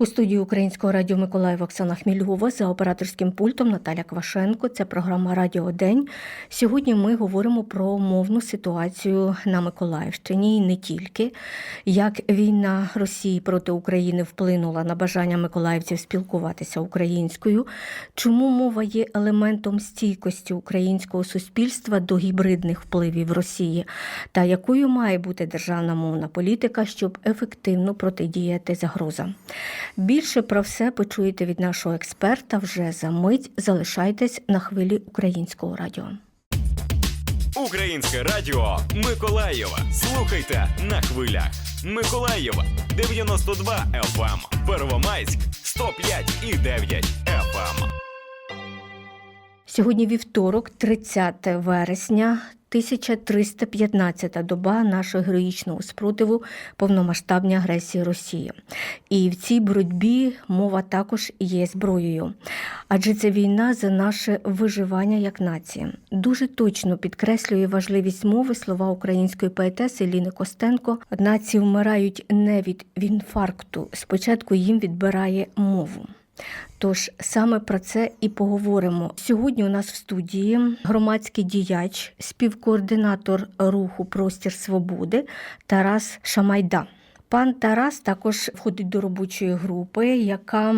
У студії Українського радіо Миколаїв Оксана Хмільгова за операторським пультом Наталя Квашенко. Це програма Радіо День. Сьогодні ми говоримо про мовну ситуацію на Миколаївщині і не тільки, як війна Росії проти України вплинула на бажання миколаївців спілкуватися українською, чому мова є елементом стійкості українського суспільства до гібридних впливів Росії, та якою має бути державна мовна політика, щоб ефективно протидіяти загрозам. Більше про все почуєте від нашого експерта вже за мить. Залишайтесь на хвилі українського радіо. Українське радіо Миколаєва. Слухайте на хвилях. Миколаєва 92 FM, Первомайськ 105 і 9 FM. Сьогодні вівторок, 30 вересня. 1315 доба нашого героїчного спротиву повномасштабній агресії Росії. І в цій боротьбі мова також є зброєю. Адже це війна за наше виживання як нації. Дуже точно підкреслює важливість мови слова української поетеси Ліни Костенко. Нації вмирають не від інфаркту. Спочатку їм відбирає мову. Тож саме про це і поговоримо. Сьогодні у нас в студії громадський діяч, співкоординатор руху Простір Свободи Тарас Шамайда. Пан Тарас також входить до робочої групи, яка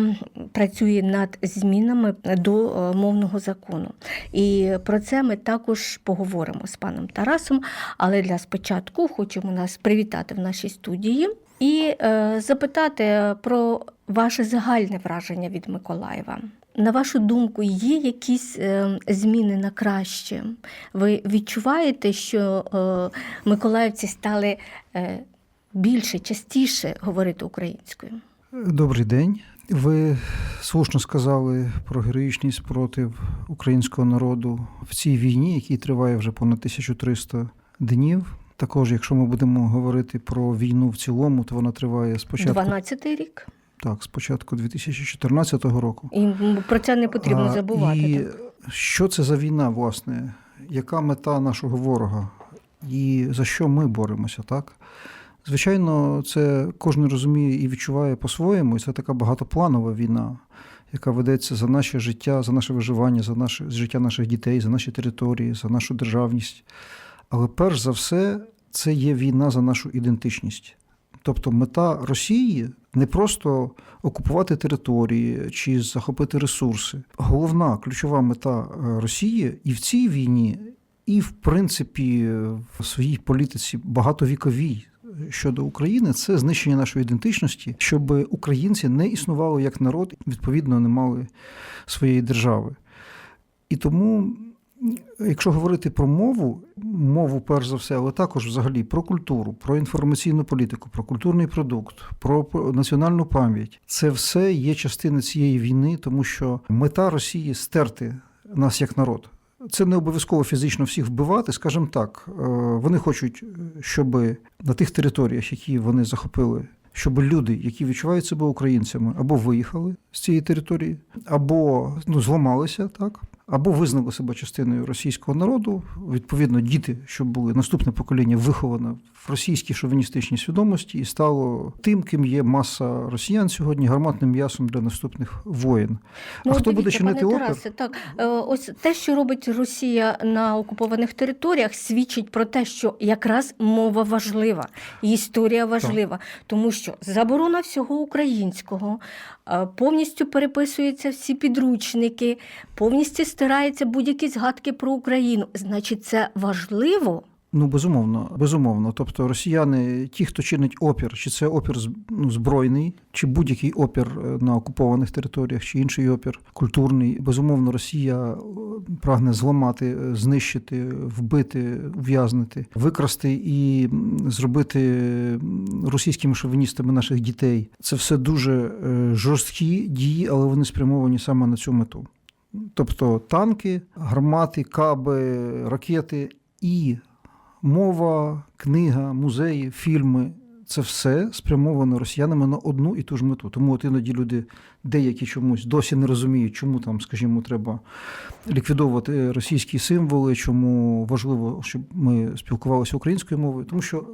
працює над змінами до е, мовного закону. І про це ми також поговоримо з паном Тарасом. Але для спочатку хочемо нас привітати в нашій студії і е, запитати про ваше загальне враження від Миколаєва. На вашу думку, є якісь е, зміни на краще? Ви відчуваєте, що е, миколаївці стали е, більше, частіше говорити українською? Добрий день. Ви слушно сказали про героїчний спротив українського народу в цій війні, який триває вже понад 1300 днів. Також, якщо ми будемо говорити про війну в цілому, то вона триває спочатку 12-й рік. Так, спочатку 2014 року. І про це не потрібно А, забувати. І так. що це за війна, власне? Яка мета нашого ворога? І за що ми боремося, так? Звичайно, це кожен розуміє і відчуває по-своєму, і це така багатопланова війна, яка ведеться за наше життя, за наше виживання, за наше за життя наших дітей, за наші території, за нашу державність. Але перш за все, це є війна за нашу ідентичність. Тобто мета Росії не просто окупувати території чи захопити ресурси. Головна ключова мета е, Росії і в цій війні, і в принципі в своїй політиці багатовіковій щодо України це знищення нашої ідентичності, щоб українці не існували як народ, відповідно, не мали своєї держави. І тому, якщо говорити про мову, мову перш за все, але також взагалі про культуру, про інформаційну політику, про культурний продукт, про національну пам'ять, це все є частина цієї війни, тому що мета Росії стерти нас як народ. Це не обов'язково фізично всіх вбивати, скажімо так. е, Вони хочуть, щоб на тих територіях, які вони захопили, щоб люди, які відчувають себе українцями, або виїхали з цієї території, або ну, зламалися, так, або визнали себе частиною російського народу. Відповідно, діти, щоб були наступне покоління виховане в російській шовіністичній свідомості і стало тим, ким є маса росіян сьогодні, гарматним м'ясом для наступних воєн. а от хто буде чинити опір? Тарасе, так е, ось те, що робить Росія на окупованих територіях, свідчить про те, що якраз мова важлива, історія важлива, тому що заборона всього українського е, повністю переписуються всі підручники, повністю стираються будь-які згадки про Україну. Значить, це важливо. Ну, безумовно, безумовно. Тобто росіяни, ті, хто чинить опір, чи це опір ну, збройний, чи будь-який опір е, на окупованих територіях, чи інший опір культурний. Безумовно, Росія е, прагне зламати, е, знищити, вбити, ув'язнити, викрасти і зробити російськими шовіністами наших дітей. Це все дуже жорсткі дії, але вони спрямовані саме на цю мету. Тобто танки, гармати, каби, ракети і мова, книга, музеї, фільми це все спрямовано росіянами на одну і ту ж мету. Тому от іноді люди деякі чомусь досі не розуміють, чому там, скажімо, треба ліквідовувати російські символи, чому важливо, щоб ми спілкувалися українською мовою, тому що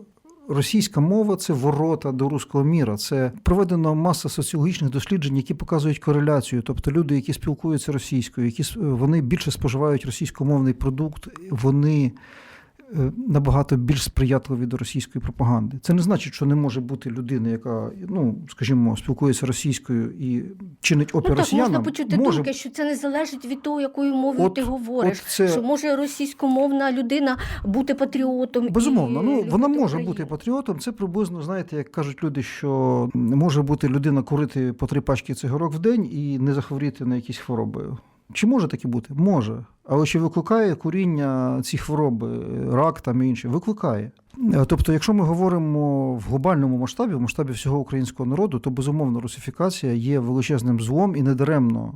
Російська мова це ворота до руського міра. Це проведено маса соціологічних досліджень, які показують кореляцію. Тобто люди, які спілкуються російською, які вони більше споживають російськомовний продукт, вони набагато більш сприятливі до російської пропаганди. Це не значить, що не може бути людина, яка, ну скажімо, спілкується російською і чинить опір Ну так росіянам. можна почути може думки, що це не залежить від того, якою мовою От- ти говориш. от це- Що може російськомовна людина бути патріотом. Безумовно, і ну вона може Україну. бути патріотом. Це приблизно, знаєте, як кажуть люди, що може бути людина курити по три пачки цигарок в день і не захворіти на якісь хвороби. Чи може таке бути? Може. Але чи викликає куріння ці хвороби, рак там і інше? Викликає. Е, Тобто, якщо ми говоримо в глобальному масштабі, в масштабі всього українського народу, то безумовно русифікація є величезним злом і недаремно.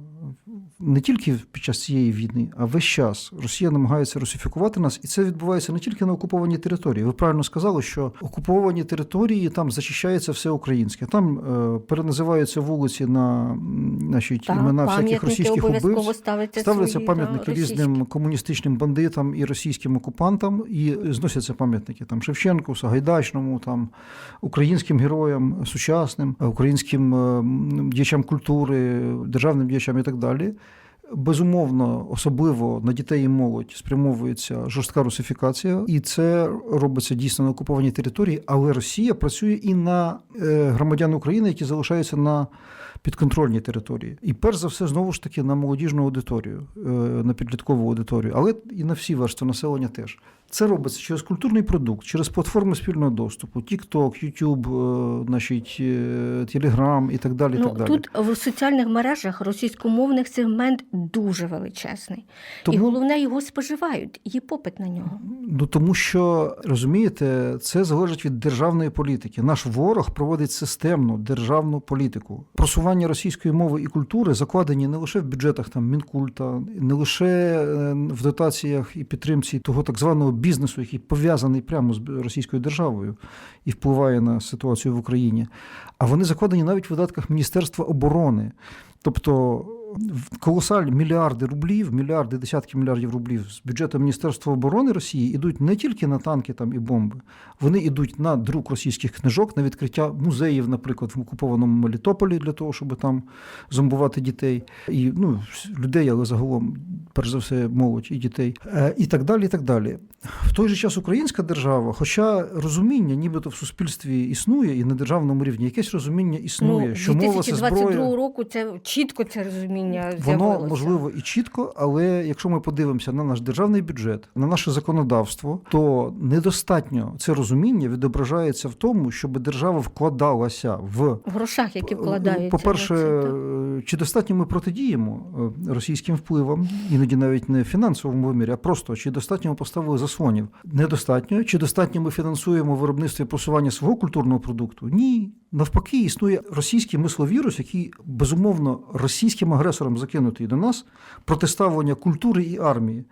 Не тільки під час цієї війни, а весь час Росія намагається русифікувати нас, і це відбувається не тільки на окупованій території. Ви правильно сказали, що окуповані території там зачищається все українське. Там е, переназиваються вулиці на значить, Так, імена всяких російських убивць. ставляться Ставляться свої, пам'ятники російські. різним комуністичним бандитам і російським окупантам, і зносяться пам'ятники там Шевченку, Сагайдачному, там українським героям сучасним, українським е, діячам культури, державним діячам і так далі. Безумовно, особливо на дітей і молодь спрямовується жорстка русифікація, і це робиться дійсно на окупованій території. Але Росія працює і на е, громадян України, які залишаються на підконтрольній території. І перш за все, знову ж таки, на молодіжну аудиторію, е, на підліткову аудиторію, але і на всі верстви населення теж. Це робиться через культурний продукт, через платформи спільного доступу, TikTok, YouTube, е, значить, Telegram і так далі. і Ну, так далі. тут в соціальних мережах російськомовних сегмент дуже величезний. Тому- І головне, його споживають, є попит на нього. Ну тому що розумієте, це залежить від державної політики. Наш ворог проводить системну державну політику. Просування російської мови і культури закладені не лише в бюджетах там мінкульта, не лише е, в дотаціях і підтримці того так званого бізнесу, який пов'язаний прямо з російською державою і впливає на ситуацію в Україні. А вони закладені навіть в видатках Міністерства оборони. Тобто колосальні мільярди рублів, мільярди, десятки мільярдів рублів з бюджету Міністерства оборони Росії йдуть не тільки на танки там і бомби, вони йдуть на друк російських книжок, на відкриття музеїв, наприклад, в окупованому Мелітополі для того, щоб там зомбувати дітей і ну, людей, але загалом, перш за все, молодь і дітей, Е, і так далі. І так далі. В той же час українська держава, хоча розуміння, нібито в суспільстві існує, і на державному рівні якесь розуміння існує, ну, що мова це 2022 зброя. року це чітко це розуміння Воно можливо і чітко, але якщо ми подивимося на наш державний бюджет, на наше законодавство, то недостатньо це розуміння відображається в тому, щоб держава вкладалася в в грошах, які вкладаються. По-перше, в це, так. е, чи достатньо ми протидіємо е, російським впливам, іноді навіть не в фінансовому вимірі, а просто чи достатньо ми поставили заслонів? Недостатньо. Чи достатньо ми фінансуємо виробництво і просування свого культурного продукту? Ні. Навпаки, існує російський мисловірус, який безумовно російським агресором закинутий до нас протиставлення культури і армії.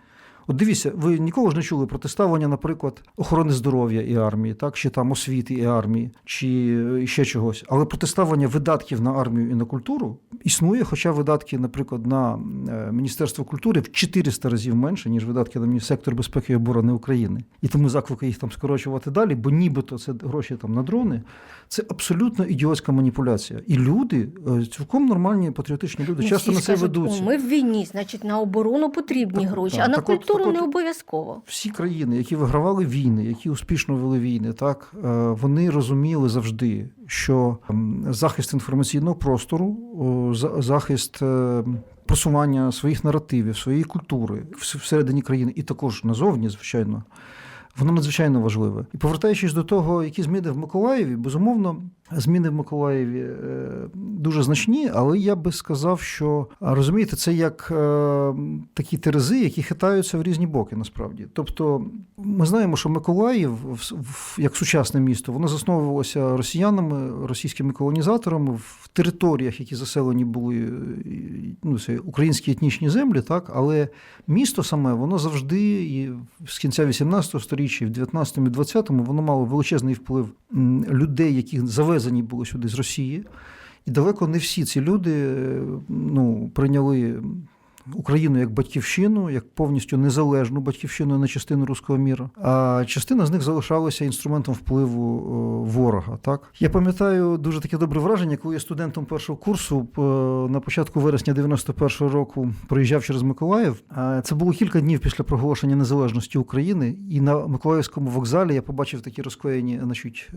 От дивіться, ви ніколи ж не чули протиставлення, наприклад, охорони здоров'я і армії, так, чи там освіти і армії, чи е, ще чогось. Але протиставлення видатків на армію і на культуру існує, хоча видатки, наприклад, на е, Міністерство культури в 400 разів менше, ніж видатки на сектор безпеки і оборони України. І тому заклики їх там скорочувати далі, бо нібито це гроші там на дрони. Це абсолютно ідіотська маніпуляція. І люди, е, цілком нормальні патріотичні люди, Ну, часто всі на це ведуться. «О, Ми в війні, значить, на оборону потрібні Так, гроші, так, а на так от- культуру от- не обов'язково. Всі країни, які вигравали війни, які успішно вели війни, так е, вони розуміли завжди, що захист інформаційного простору, захист е, просування своїх наративів, своєї культури всередині країни, і також назовні, звичайно. Воно надзвичайно важливе. І повертаючись до того, які зміни в Миколаєві, безумовно, зміни в Миколаєві е, дуже значні, але я би сказав, що розумієте, це як е, такі терези, які хитаються в різні боки, насправді. Тобто, ми знаємо, що Миколаїв, як сучасне місто, воно засновувалося росіянами, російськими колонізаторами в територіях, які заселені були е, ну, це українські етнічні землі, так, але місто саме воно завжди і з кінця 18 століття, в 19 і 20-му воно мало величезний вплив людей, які завезені були сюди з Росії. І далеко не всі ці люди е, ну, прийняли Україну як батьківщину, як повністю незалежну батьківщину на частину руського міра. А частина з них залишалася інструментом впливу е, ворога. Так я пам'ятаю дуже таке добре враження, коли я студентом першого курсу е, на початку вересня 91-го року проїжджав через Миколаїв. Це було кілька днів після проголошення незалежності України, і на Миколаївському вокзалі я побачив такі розклеєні, значить.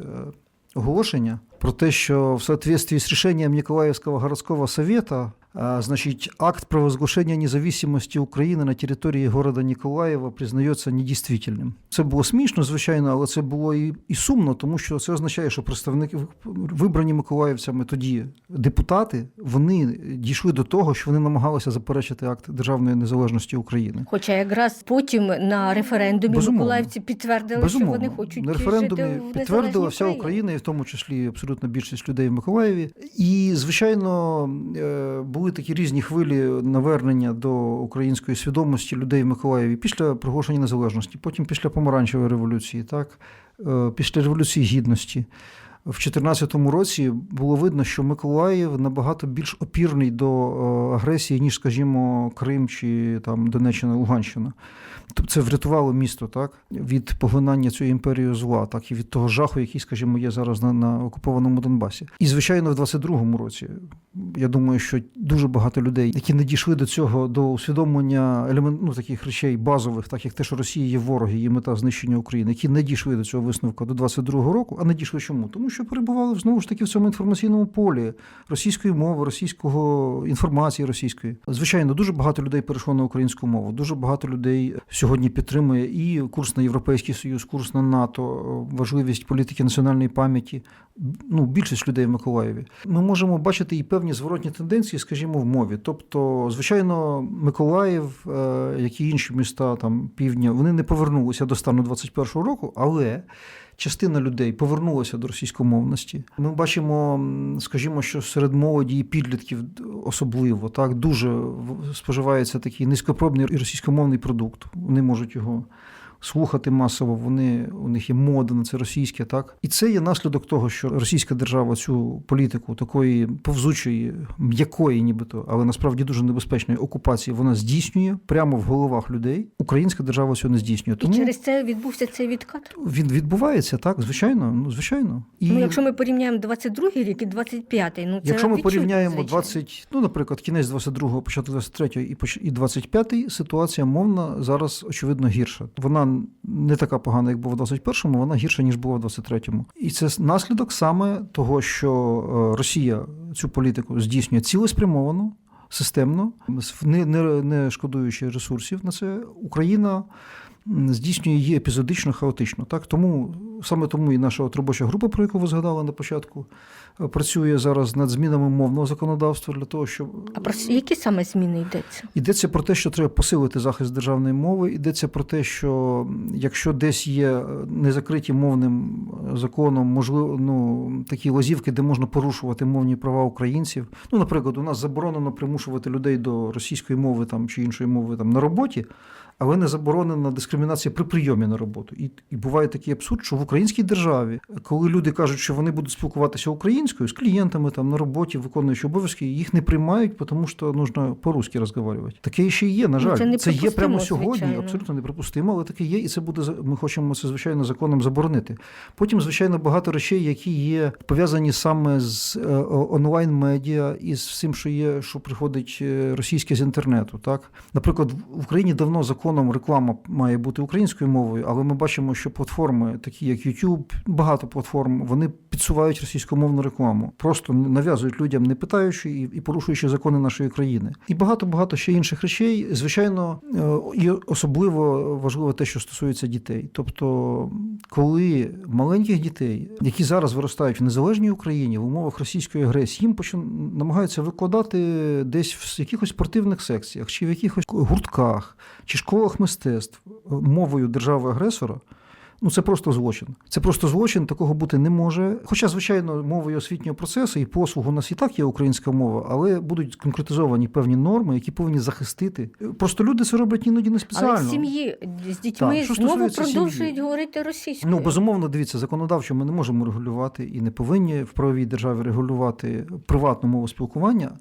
Оголошення про те, що в соответствии з рішенням Ніколаївського городського совета, значит, акт провозглашения независимости України на території города Ніколаєва признається недійствительним. Це було смішно, звичайно, але це було і, і сумно, тому що це означає, що представники вибрані миколаївцями тоді депутати, вони дійшли до того, що вони намагалися заперечити акт державної незалежності України. Хоча якраз потім на референдумі Безумовно. миколаївці підтвердили, що вони хочуть на жити референдумі в підтвердила вся Україна, і в тому числі абсолютно більшість людей в Миколаєві. І звичайно е, були такі різні хвилі навернення до української свідомості людей в Миколаєві після проголошення незалежності, потім після помаранчевої революції, так е, після революції гідності. В 2014 році було видно, що Миколаїв набагато більш опірний до е, агресії, ніж, скажімо, Крим чи там Донеччина, Луганщина. Тобто це врятувало місто так від поглинання цієї імперії зла, так і від того жаху, який, скажімо, є зараз на, на окупованому Донбасі. І звичайно, в 22-му році я думаю, що дуже багато людей, які не дійшли до цього, до усвідомлення елемент, ну, таких речей базових, так як те, що Росія є ворог, її мета знищення України, які не дійшли до цього висновку до 22-го року, а не дійшли чому? Тому що перебували знову ж таки в цьому інформаційному полі російської мови, російського інформації російської. Звичайно, дуже багато людей перейшло на українську мову. Дуже багато людей сьогодні підтримує і курс на Європейський Союз, курс на НАТО, важливість політики національної пам'яті. Ну, більшість людей в Миколаєві. Ми можемо бачити і певні зворотні тенденції, скажімо, в мові. Тобто, звичайно, Миколаїв, е, як і інші міста там півдня, вони не повернулися до стану 21-го року, але. Частина людей повернулася до російськомовності. Ми бачимо, скажімо, що серед молоді і підлітків особливо так дуже споживається такий низькопробний російськомовний продукт. Вони можуть його слухати масово. Вони у них є мода на це російське, так і це є наслідок того, що російська держава цю політику такої повзучої, м'якої, нібито, але насправді дуже небезпечної окупації, вона здійснює прямо в головах людей. Українська держава цього не здійснює. І через це відбувся цей відкат. він відбувається так, звичайно. Ну звичайно, і Ну, якщо ми порівняємо 22-й рік і 25-й, ну це якщо ми відчутно, порівняємо звичайно. 20, ну наприклад, кінець 22-го, початок 23-го і поч- і 25-й, ситуація мовна зараз очевидно гірша. Вона не така погана, як була в 21-му, вона гірша ніж була в 23-му. І це наслідок саме того, що е, Росія цю політику здійснює цілеспрямовано. Системно, не, не, не шкодуючи ресурсів на це, Україна здійснює її епізодично, хаотично. Так? Тому саме тому і наша от робоча група, про яку ви згадали на початку, е, працює зараз над змінами мовного законодавства для того, щоб А про які саме зміни йдеться? Йдеться про те, що треба посилити захист державної мови. Йдеться про те, що якщо десь є е, незакриті мовним е, законом, можливо, ну такі лазівки, де можна порушувати мовні права українців. Ну, наприклад, у нас заборонено примушувати людей до російської мови там чи іншої мови там на роботі. Але не заборонена дискримінація при прийомі на роботу. І, і буває такий абсурд, що в українській державі, коли люди кажуть, що вони будуть спілкуватися українською з клієнтами там на роботі, виконуючи обов'язки, їх не приймають, тому що нужно по-русски розмовляти. Таке ще є, на Ну, жаль. це є прямо сьогодні, звичайно. абсолютно неприпустимо, але таке є, і це буде ми хочемо це звичайно законом заборонити. Потім, звичайно, багато речей, які є пов'язані саме з е, онлайн-медіа і з всім, що є, що приходить е, російське з інтернету. Так, наприклад, в Україні давно законом реклама має бути українською мовою, але ми бачимо, що платформи, такі як YouTube, багато платформ, вони підсувають російськомовну рекламу, просто нав'язують людям, не питаючи і, і порушуючи закони нашої країни. І багато багато ще інших речей. Звичайно, е, і особливо важливо те, що стосується дітей. Тобто, коли маленьких дітей, які зараз виростають в незалежній Україні в умовах російської агресії, їм почин- намагаються викладати десь в якихось спортивних секціях, чи в якихось гуртках, чи школах мистецтв е, мовою держави-агресора. Ну, це просто злочин. Це просто злочин, такого бути не може. Хоча, звичайно, мовою освітнього процесу і послуг у нас і так є українська мова, але будуть конкретизовані певні норми, які повинні захистити. Просто люди це роблять іноді не спеціально. Але сім'ї з дітьми Так, знову продовжують сім'ї. говорити російською. Ну, безумовно, дивіться, законодавчо ми не можемо регулювати і не повинні в правовій державі регулювати приватну мову спілкування.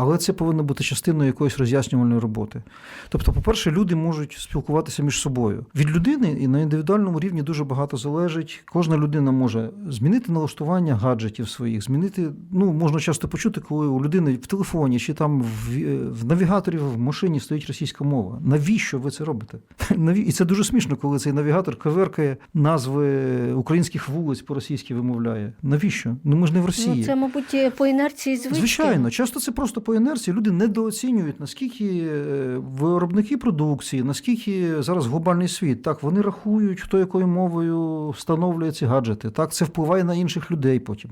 Але це повинно бути частиною якоїсь роз'яснювальної роботи. Тобто, по-перше, люди можуть спілкуватися між собою. Від людини і на індивідуальному рівні дуже багато залежить. Кожна людина може змінити налаштування гаджетів своїх, змінити. Ну можна часто почути, коли у людини в телефоні чи там в, в навігаторі в машині стоїть російська мова. Навіщо ви це робите? І це дуже смішно, коли цей навігатор коверкає назви українських вулиць по-російськи вимовляє. Навіщо? Ну ми ж не в Росії. Ну, це, мабуть, по інерції звички. Звичайно, часто це просто по інерції. Люди недооцінюють, наскільки е, виробники продукції, наскільки зараз глобальний світ. Так, вони рахують, хто якою мовою встановлює ці гаджети. Так, це впливає на інших людей потім,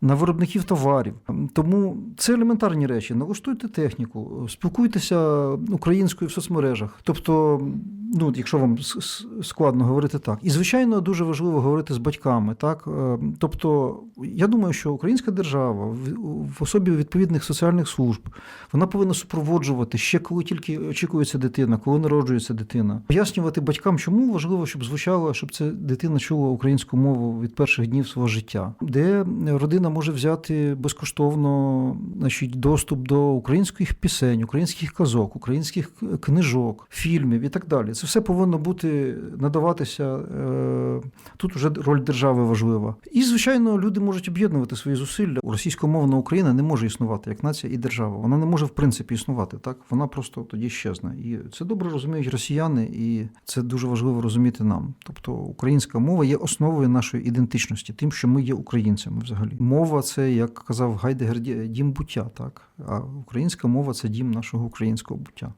на виробників товарів. Тому це елементарні речі. Налаштуйте техніку, спілкуйтеся українською в соцмережах. Тобто, ну, якщо вам складно говорити так. І, звичайно, дуже важливо говорити з батьками. Так? Е, Тобто, я думаю, що українська держава в особі відповідних соціальних служб вона повинна супроводжувати ще коли тільки очікується дитина, коли народжується дитина. Пояснювати батькам, чому важливо, щоб звучало, щоб ця дитина чула українську мову від перших днів свого життя, де родина може взяти безкоштовно значить, доступ до українських пісень, українських казок, українських книжок, фільмів і так далі. Це все повинно бути надаватися. е, Тут вже роль держави важлива. І, звичайно, люди можуть об'єднувати свої зусилля. Російськомовна Україна не може існувати як нація і держава. Вона не може в принципі існувати. Так вона просто тоді щезне. І це добре розуміють росіяни, і це дуже важливо розуміти нам. Тобто, українська мова є основою нашої ідентичності, тим, що ми є українцями взагалі. Мова це, як казав Гайдегер, дім буття, так а українська мова це дім нашого українського буття.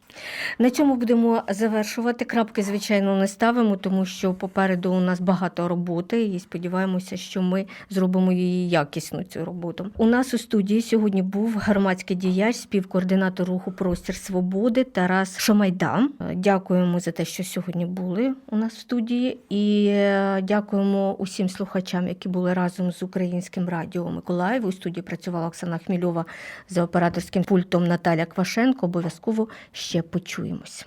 На цьому будемо завершувати. Крапки, звичайно, не ставимо, тому що попереду у нас багато роботи, і сподіваємося, що ми зробимо її якісну цю роботу. У нас у студії сьогодні був громадський діяч, співкоординатор руху Простір Свободи Тарас Шамайда. Дякуємо за те, що сьогодні були у нас в студії, і е, дякуємо усім слухачам, які були разом з українським радіо Миколаїв. У студії працювала Оксана Хмільова за операторським пультом Наталя Квашенко. Обов'язково ще почуємось.